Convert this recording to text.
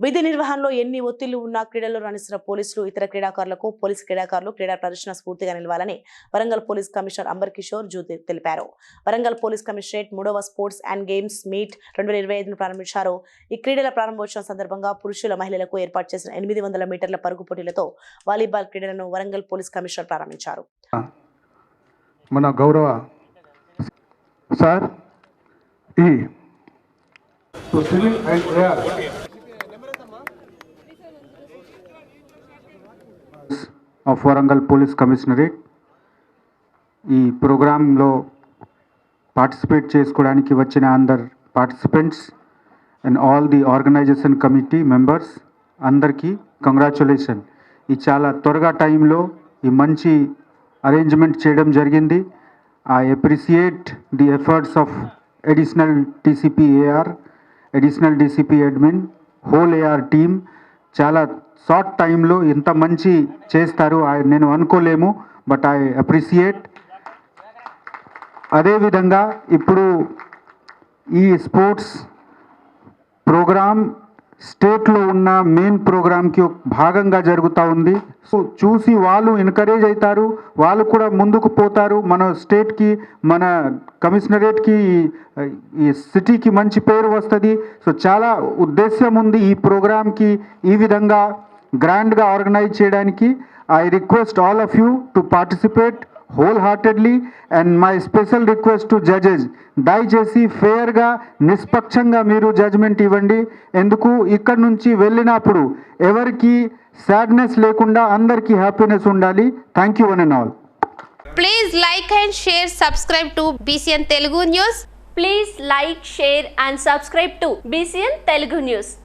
విధి నిర్వహణలో ఎన్ని ఒత్తిళ్ళు ఉన్నా క్రీడల్లో రాణిస్తున్న పోలీసులు ఇతర క్రీడాకారులకు పోలీస్ క్రీడాకారులు క్రీడా ప్రదర్శన స్ఫూర్తిగా నిలవాలని Warangal police commissioner amber Kishore జ్యోతి తెలిపారు. వరంగల్ పోలీస్ కమిషనరేట్ మూడవ స్పోర్ట్స్ అండ్ గేమ్స్ మీట్ రెండు వేల ఇరవై ఐదును ప్రారంభించారు. ఈ క్రీడల ప్రారంభోత్సవం సందర్భంగా పురుషుల మహిళలకు ఏర్పాటు చేసిన ఎనిమిది వందల మీటర్ల పరుగు పోటీలతో వాలీబాల్ క్రీడలను వరంగల్ పోలీస్ కమిషనర్ ప్రారంభించారు. మన గౌరవ సార్ ఈ to civil and A R of Warangal police commissionerate. ఈ ప్రోగ్రాంలో పార్టిసిపేట్ చేసుకోవడానికి వచ్చిన అందర్ participants and all the organization committee members అందరికీ కంగ్రాచులేషన్. ఈ చాలా త్వరగా టైంలో ఈ మంచి అరేంజ్మెంట్ చేయడం జరిగింది. I appreciate the efforts of additional DCP A R additional DCP admin whole A R team చాలా షార్ట్ టైంలో ఇంత మంచి చేస్తారు. నేను అనుకోలేము బట్ ఐ అప్రిసియేట్ అదేవిధంగా ఇప్పుడు ఈ స్పోర్ట్స్ ప్రోగ్రామ్ స్టేట్లో ఉన్న మెయిన్ ప్రోగ్రామ్కి భాగంగా జరుగుతూ ఉంది. సో చూసి వాళ్ళు ఎంకరేజ్ అవుతారు వాళ్ళు కూడా ముందుకు పోతారు. మన స్టేట్కి మన కమిషనరేట్కి ఈ సిటీకి మంచి పేరు వస్తుంది. సో చాలా ఉద్దేశ్యం ఉంది ఈ ప్రోగ్రామ్కి ఈ విధంగా గ్రాండ్గా ఆర్గనైజ్ చేయడానికి. I request all of you to participate. Whole heartedly and my special request to judges దయచేసి ఫేర్గా నిష్పక్షంగా మీరు జడ్జ్మెంట్ ఇవ్వండి. ఎందుకు? ఇక్కడ నుంచి వెళ్ళినప్పుడు ఎవరికి సాడ్నెస్ లేకుండా అందరికీ హ్యాపీనెస్ ఉండాలి. Thank you one and all please like and share subscribe to B C N Telugu news please like share and subscribe to B C N Telugu news